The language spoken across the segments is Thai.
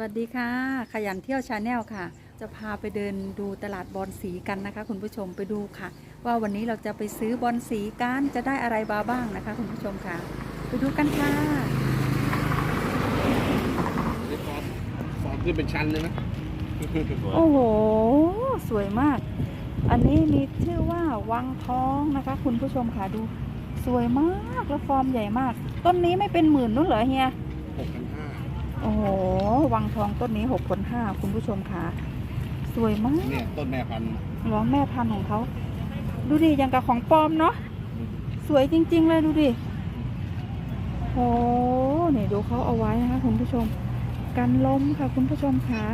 วัสดีค่ะ ขยันเที่ยวชาแนลค่ะ จะพาไปเดินดูตลาดบอลสีกันนะคะ คุณผู้ชมไปดูค่ะ ว่าวันนี้เราจะไปซื้อบอลสีกันจะได้อะไรบาบ้างนะคะ คุณผู้ชมค่ะ ไปดูกันค่ะนี่ฟอร์มฟอร์มขึ้นเป็นชั้นเลยนะโอ้โห สวยมาก อันนี้มีชื่อว่าวังทองนะคะ คุณผู้ชมค่ะดู สวยมากแล้วฟอร์มใหญ่มาก ต้นนี้ไม่เป็นหมื่นนู้นเหรอเฮียหกพันห้าโอ้โห วังทองต้นนี้หกพันห้าคุณผู้ชมค่ะ สวยมากเนี่ยต้นแม่พันธุ์ล้อแม่พันธุ์ของเขา ดูดิอย่างกับของปลอมเนาะสวยจริง ๆ เลยดูดิโอ้เนี่ยดูเขาเอาไว้นะคะคุณผู้ชม กันลมค่ะคุณผู้ชมค่ะ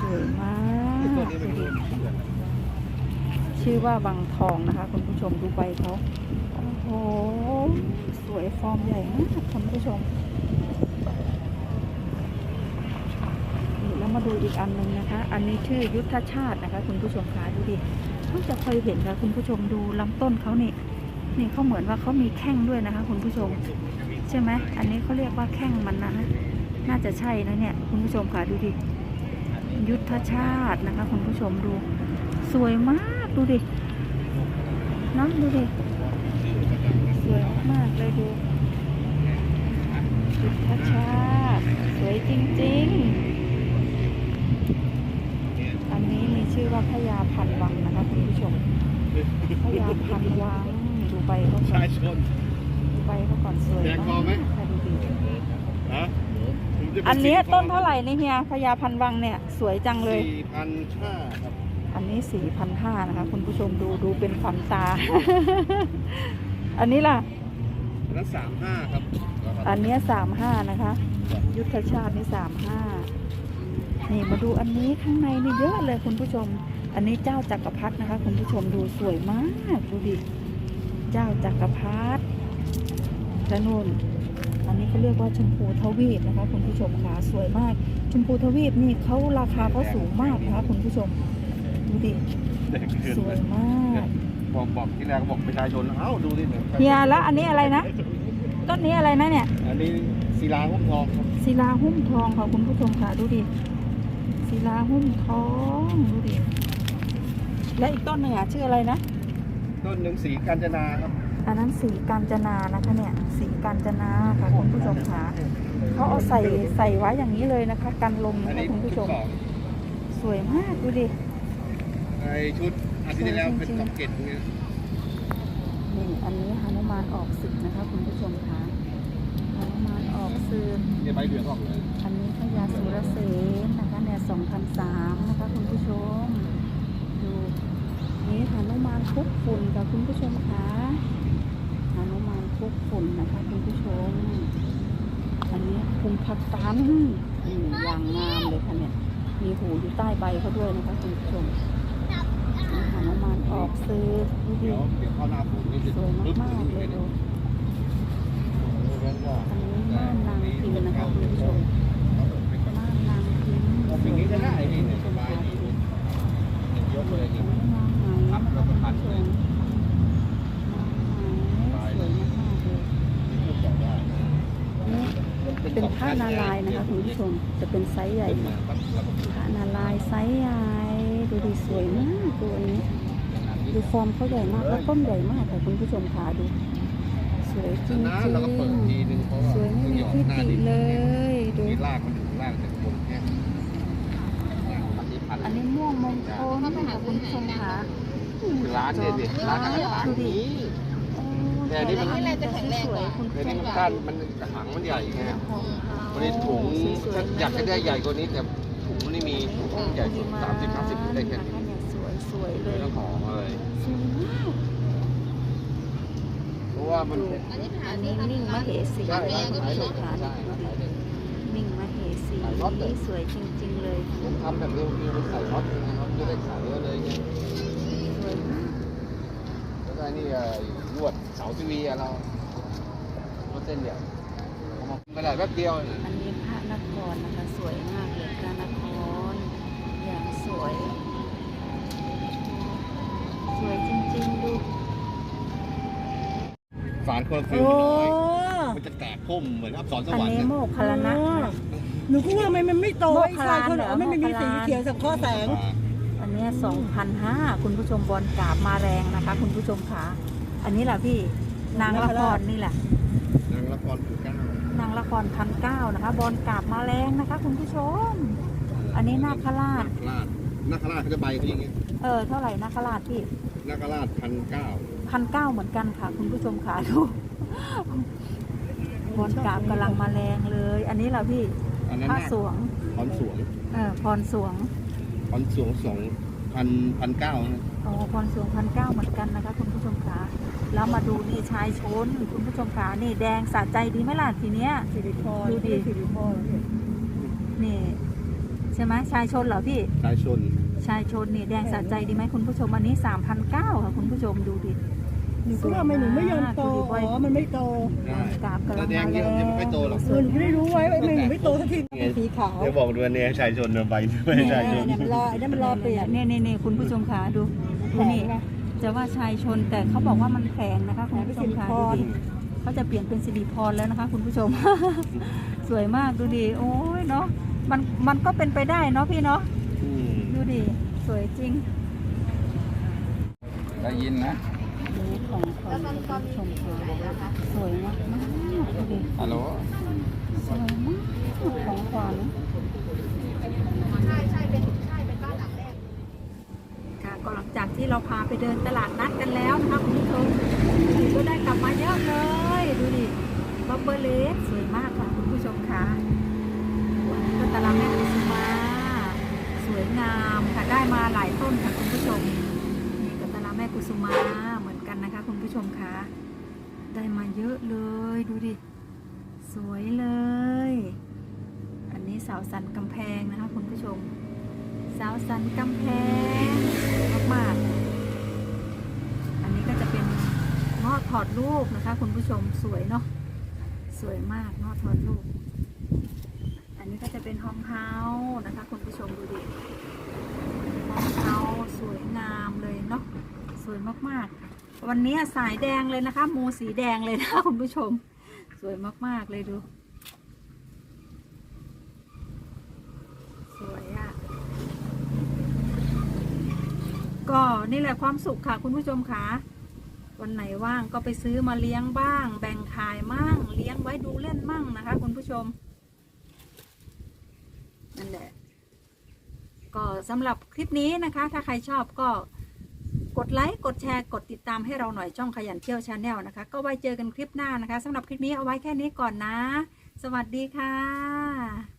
สวยมากต้นนี้เป็นดูรุ่ดินชื่อว่าวังทองนะคะ คุณผู้ชมดูใบเขาโอ้โหสวยฟอร์มใหญ่มากคุณผู้ชม นี่แล้ว มาดูอีกอันหนึ่งนะคะ อันนี้ชื่อยุทธชาตินะคะ คุณผู้ชมคะดูดิเพิ่งจะเคยเห็นค่ะคุณผู้ชมดูลำต้นเขานี่นี่เขาเหมือนว่าเขามีแข้งด้วยนะคะ คุณผู้ชม ใช่ไหมอันนี้เขาเรียกว่าแข้งมันนะน่าจะใช่นะเนี่ย คุณผู้ชมค่ะดูดิยุทธชาตินะคะ คุณผู้ชมดู สวยมากดูดิน้องดูดิสวยมากเลยดูยุทธชาติสวยจริงๆ อันนี้มีชื่อว่า พญาพันวังนะคะคุณผู้ชมพญาพันวังดูใบเขาก่อชานยชน ดูใบเขาก่อนสวยแดงมากพอไหม ค่ะดูดิฮะผมจะไปอันเนี้ยซื้ต้นเท่าไหร่นี่เฮียพญาพันวังเนี่ยสวยจังเลย สี่พันห้าครับอันนี้สี่พันห้านะคะ คุณผู้ชมดูดูเป็นขวัญตา อันนี้ล่ะ อันนั้นสามห้าครับอันเนี้สามห้านะคะ ยุทธชาตินี่สามห้า นี่มาดูอันนี้ข้างในนี่เยอะเลยคุณผู้ชม อันนี้เจ้าจักรพรรดินะคะ คุณผู้ชมดูสวยมากดูดิ เจ้าจักรพรรดิและนู่นอันนี้เขาเรียกว่าชมพูทวีปนะคะ คุณผู้ชมค่ะสวยมาก ชมพูทวีปนี่เขาราคาเขาสูงมากนะคะ คุณผู้ชมดูดิแดงเกินสวยมากบอกบอกที่แรกก็บอกประชาชนเอ้าดูดิเนี่ยเฮียแล้วอันนี้อะไรนะต้นนี้อะไรนะเนี่ย อันนี้ศิลาหุ้มทองครับศิลาหุ้มทองค่ะคุณผู้ชมค่ะดูดิ ศิลาหุ้มทองดูดิและอีกต้นหนึ่งอะชื่ออะไรนะ ต้นหนึ่งสีกาญจนาครับอันนั้นสีกาญจนานะคะเนี่ยสีกาญจนาค่ะคุณผู้ชมค่ะเขาเอาใส่ใส่ไว้อย่างนี้เลยนะคะ กันลมอันนะคะนี้คุณผู้ชชุดมสองสวยมากดูดิไอชุดอาทิตย์ที่แล้วเป็นจริงๆสองเกตเนี่ยนี่อันนี้หนุมานออกศึกนะคะคุณผู้ชมค่ะหนุ มานออกศึกเนี่ยใบเหลืองออกเลยอันนี้พญาสุรเสนนะคะเนี่ย2003นะคะคุณผู้ชม ดูนี่หนุมานคุกฝุ่นกับคุณผู้ชมคะหนุมานคุกฝุ่นนะคะคุณผู้ชม อันนี้คุณพักกันนี่อย่างงามเลยค่ะเนี่ย มีหูอยู่ใต้ใบเขาด้วยนะคะคุณผู้ชมนี่หนุมานออกซื้อดูดิเดี๋ยวเดี๋ยวเข้าหน้าฝนนี่จะสวยปึ๊บมากๆเลยดูแล้วก็อันนี้ ม่านนางพิมพ์นะคะคุณผู้ชมม่านนางพิมพ์เอาสิ่งนี้ก็ได้นี่เนี่ยสบายดีนี่ยกเลยนี่พับแล้วก็พันเลยสวยมากเลยเป็นผ้านารายณ์นะคะคุณผู้ชมจะเป็นไซส์ใหญ่ขึ้นาปั๊บแล้วก็ผ้านารายณ์ไซส์ใหญ่ดูดีสวยมากตัวนี้ดูฟอร์มเขาใหญ่มากแล้วต้นใหญ่มากค่ะคุณผู้ชมค่ะดู วยจริงนะแล้วก็เปิดทีนึงเพราะว่าๆสวยไม่มีที่ติเลยดูที่ลากมันถึงลากจากบนแค่อันนี้พันอันนี้ม่วงมงคลค่ะคุณผู้ชมค่ะร้านเนี่ยดิร้านอาหารดูดิแต่อันนี้มันอะไรจะแข็งแรงกว่าคุณแต่ผู้ชนี่มมันค่ะก้านมันกระถางมันใหญ่ไงวันนี้ถุงถ้าอยากจะได้ใหญ่กว่านี้แต่ถุงมันไม่มีถุงใหญ่สุดสามสิบห้าสิบได้แค่นี้สวยสวยๆเลไม่ยต้องขอเลยสวยมากเพ ราะว่ามันดูอันนี้นิ่งมเหสีใช่นะขายคุณผู้ชเลยมค่ะใช่ขายเลยนิ่งมเหสีขายรถเลยสวยจริง ๆ เลยผมทำแบบเร็วๆมันใส่น็อตนะครับจะได้ขายเยอะเลยไงสวยแล้วก็นี่ลวดเสาทีวีเราลวดเส้นเอามาไม่ได้แป๊บเดียว อันนี้พระนครนะคะสวยพระนคร อย่างสวย สวยจริง ๆ ดู ฝาน คนละฟิลโอ้น้อยมันจะแตกพุ่มเหมือนอับสรสอันวรรค์นี้เนี่ยโมกขลานะค่ะโมหนูก็ว่ามันมันไม่โตโมกไอ้ขชาลายนคนเหรออ๋อมันไม่มีโมกขสีลานเขียวสังเคราะห์แสง อันเนี้สองพันห้าคุณผู้ชมบอลกราบมาแรงนะคะ คุณผู้ชมค่ะอันนี้แหละพี่นางละครนี่แหละ นางละครปู่เก้านางละครพันเก้านะคะ บอลกราบมาแรงนะคะ คุณผู้ชม อันนี้นาคราช นาคราชนาคราชเขาจะใบเขาอย่างเงี้ยเออเท่าไหร่นาคราชพี่นาคราชพันเก้าพันเก้าเหมือนกันค่ะ คุณผู้ชมค่ะดู บอลกราบกำลังมาแรงเลย อันนี้แหละพี่อันนั้นพระนาคสวงพรสวงเออพรสวงพรสวงสองพันพันเก้านะอ๋อพรสวงพันเก้าเหมือนกันนะคะคุณผู้ชมค่ะแล้วมาดูนี่ชายชนคุณผู้ชมค่ะนี่แดงสะใจดีไหมล่ะทีเนี้ยสิริพรดูดิสิริพรนี่ใช่ไหมชายชนเหรอพี่ ชายชน ชายชนนี่แดงสะใจดีไหมคุณผู้ชมอันนี้สามพันเก้าค่ะคุณผู้ชมดูดิ หนูก็ว่ามันหนูไม่ยอมโตสวยมากอ๋อมันไม่โตได้กราบกำลัแต่งแดมางแรเยอะงยังไม่ค่อยโตหรอก เออหนูไม่ได้รู้ไว้ว่ามันหนูไม่โตสักทีสีขาวเดี๋ยวบอกดูเนี่ยชายชนใบไม่ชายชน เนี่ยมันรอไอ้นั่นมันรอเปลี่ยนนี่นี่นี่คุณผู้ชมค่ะดูดูนี่ จะว่าชายชนแต่เขาบอกว่ามันแพงนะคะคุณผู้ชมค่ะดูดิเขาจะเปลี่ยนเป็นสิริพรแล้วนะคะ คุณผู้ชม สวยมากดูดิโอ้ยเนาะมันมันก็เป็นไปได้เนาะพี่เนาะอืม ดูดิสวยจริง ได้ยินนะนี่ ของของคุณผู้ชมค่ะสวยมากมากดูดิฮัลโหลสวยมากของขวัญค่ะก็หลังจากที่เราพาไปเดินตลาดนัดกันแล้วนะคะคุณผู้ชมก็ได้กลับมาเยอะเลยดูดิบับเบอร์เลสสวยมากค่ะคุณผู้ชมค่ะวันนี้ก็ตลาดแม่กุสุมาสวยงามค่ะได้มาหลายต้นค่ะคุณผู้ชมนี่ก็ตลาดแม่กุสุมาเหมือน กันนะคะ คุณผู้ชมคะได้มาเยอะเลยดูดิ สวยเลย อันนี้สาวสันกำแพงนะคะ คุณผู้ชม สาวสันกำแพงมากๆอันนี้ก็จะเป็นงาะถอดรูปนะคะ คุณผู้ชมสวยเนาะสวยมากงาะถอดรูปอันนี้ก็จะเป็นห้องเฮานะคะ คุณผู้ชมดูดิห้องเฮาส์สวยงามเลยเนาะสวยมากๆ วันนี้สายแดงเลยนะคะมูสีแดงเลยนะคุณผู้ชม สวยมาก ๆ เลยดู สวยอะ่ะ ก็นี่แหละความสุขค่ะคุณผู้ชมค่ะวันไหนว่างก็ไปซื้อมาเลี้ยงบ้าง แบ่งขายมั่งเลี้ยงไว้ดูเล่นมั่งนะคะ คุณผู้ชมนั่นแหละก็สำหรับคลิปนี้นะคะ ถ้าใครชอบก็ กดไลค์กดแชร์กดติดตามให้เราหน่อยช่องขยันเที่ยวชาแนลนะคะ ก็ไว้เจอกันคลิปหน้านะคะสำหรับคลิปนี้เอาไว้แค่นี้ก่อนนะ สวัสดีค่ะ